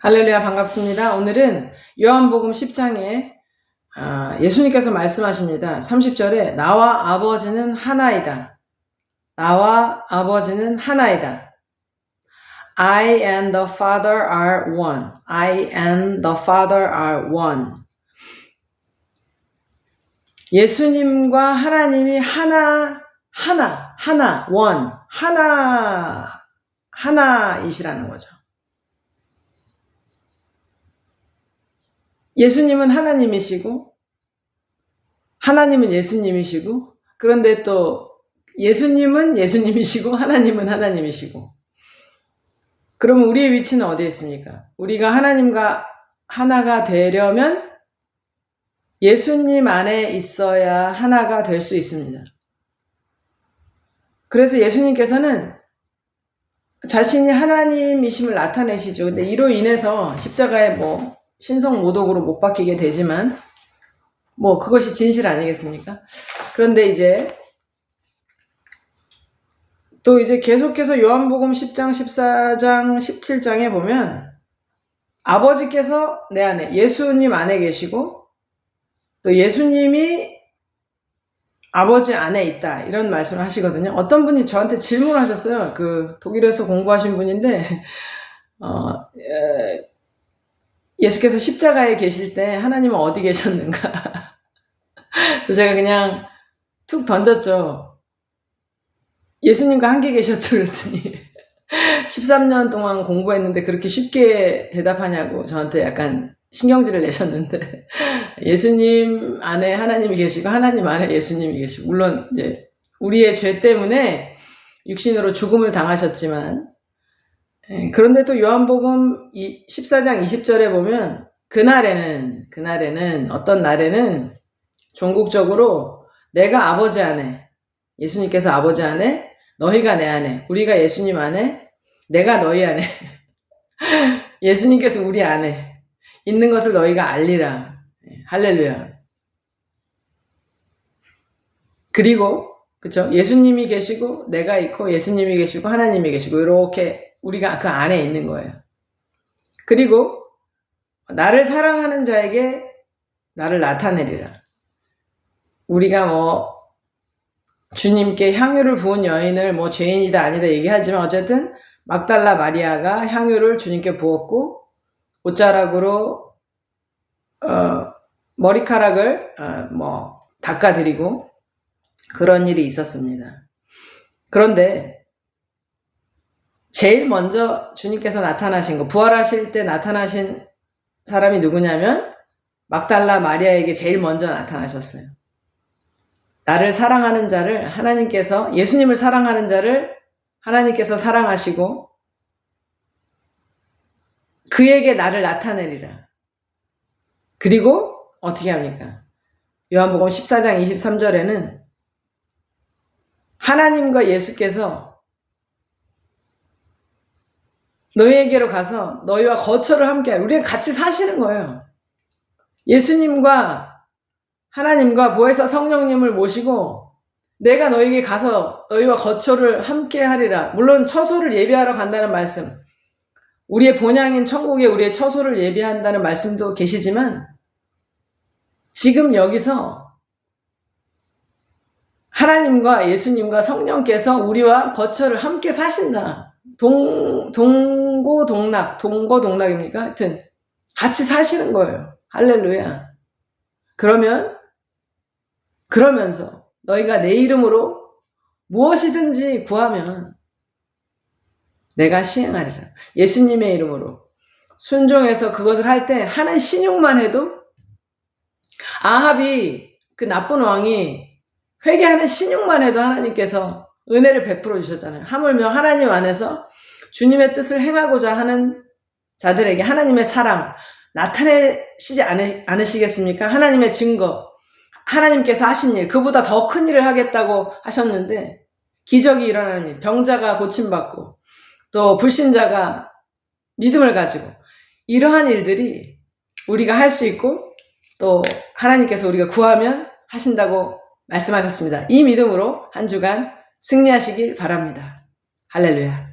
할렐루야 반갑습니다. 오늘은 요한복음 10장에 아, 예수님께서 말씀하십니다. 30절에 나와 아버지는 하나이다. 나와 아버지는 하나이다. I and the Father are one. I and the Father are one. 예수님과 하나님이 하나, 하나, 하나, one, 하나, 하나이시라는 거죠. 예수님은 하나님이시고, 하나님은 예수님이시고, 그런데 또 예수님은 예수님이시고, 하나님은 하나님이시고. 그러면 우리의 위치는 어디에 있습니까? 우리가 하나님과 하나가 되려면 예수님 안에 있어야 하나가 될 수 있습니다. 그래서 예수님께서는 자신이 하나님이심을 나타내시죠. 근데 이로 인해서 십자가에 뭐 신성 모독으로 못 박히게 되지만 뭐 그것이 진실 아니겠습니까? 그런데 이제 또 이제 계속해서 요한복음 10장, 14장, 17장에 보면 아버지께서 내 안에 예수님 안에 계시고 또 예수님이 아버지 안에 있다 이런 말씀을 하시거든요. 어떤 분이 저한테 질문하셨어요. 그 독일에서 공부하신 분인데 어, 에, 예수께서 십자가에 계실 때 하나님은 어디 계셨는가? 그래서 제가 그냥 툭 던졌죠. 예수님과 함께 계셨죠. 그랬더니 13년 동안 공부했는데 그렇게 쉽게 대답하냐고 저한테 약간 신경질을 내셨는데 예수님 안에 하나님이 계시고 하나님 안에 예수님이 계시고 물론 이제 우리의 죄 때문에 육신으로 죽음을 당하셨지만 예, 그런데 또 요한복음 14장 20절에 보면 그날에는 그날에는 어떤 날에는 종국적으로 내가 아버지 안에 예수님께서 아버지 안에 너희가 내 안에 우리가 예수님 안에 내가 너희 안에 예수님께서 우리 안에 있는 것을 너희가 알리라. 예, 할렐루야. 그리고 그쵸? 예수님이 계시고 내가 있고 예수님이 계시고 하나님이 계시고 이렇게 우리가 그 안에 있는 거예요. 그리고 나를 사랑하는 자에게 나를 나타내리라. 우리가 뭐 주님께 향유를 부은 여인을 뭐 죄인이다 아니다 얘기하지만 어쨌든 막달라 마리아가 향유를 주님께 부었고 옷자락으로 어, 머리카락을 어, 뭐 닦아드리고 그런 일이 있었습니다. 그런데 제일 먼저 주님께서 나타나신 거, 부활하실 때 나타나신 사람이 누구냐면 막달라 마리아에게 제일 먼저 나타나셨어요. 나를 사랑하는 자를 하나님께서 예수님을 사랑하는 자를 하나님께서 사랑하시고 그에게 나를 나타내리라. 그리고 어떻게 합니까? 요한복음 14장 23절에는 하나님과 예수께서 너희에게로 가서 너희와 거처를 함께. 우리는 같이 사시는 거예요. 예수님과 하나님과 보혜사 성령님을 모시고 내가 너희에게 가서 너희와 거처를 함께 하리라. 물론 처소를 예비하러 간다는 말씀. 우리의 본향인 천국에 우리의 처소를 예비한다는 말씀도 계시지만 지금 여기서 하나님과 예수님과 성령께서 우리와 거처를 함께 사신다. 동, 동 고 동락, 동거 동락입니까? 하여튼, 같이 사시는 거예요. 할렐루야. 그러면, 그러면서 너희가 내 이름으로 무엇이든지 구하면 내가 시행하리라. 예수님의 이름으로 순종해서 그것을 할 때 하는 신용만 해도 아합이 그 나쁜 왕이 회개하는 신용만 해도 하나님께서 은혜를 베풀어 주셨잖아요. 하물며 하나님 안에서 주님의 뜻을 행하고자 하는 자들에게 하나님의 사랑 나타내시지 않으시겠습니까? 하나님의 증거, 하나님께서 하신 일, 그보다 더 큰 일을 하겠다고 하셨는데 기적이 일어나는 일, 병자가 고침받고 또 불신자가 믿음을 가지고 이러한 일들이 우리가 할 수 있고 또 하나님께서 우리가 구하면 하신다고 말씀하셨습니다. 이 믿음으로 한 주간 승리하시길 바랍니다. 할렐루야.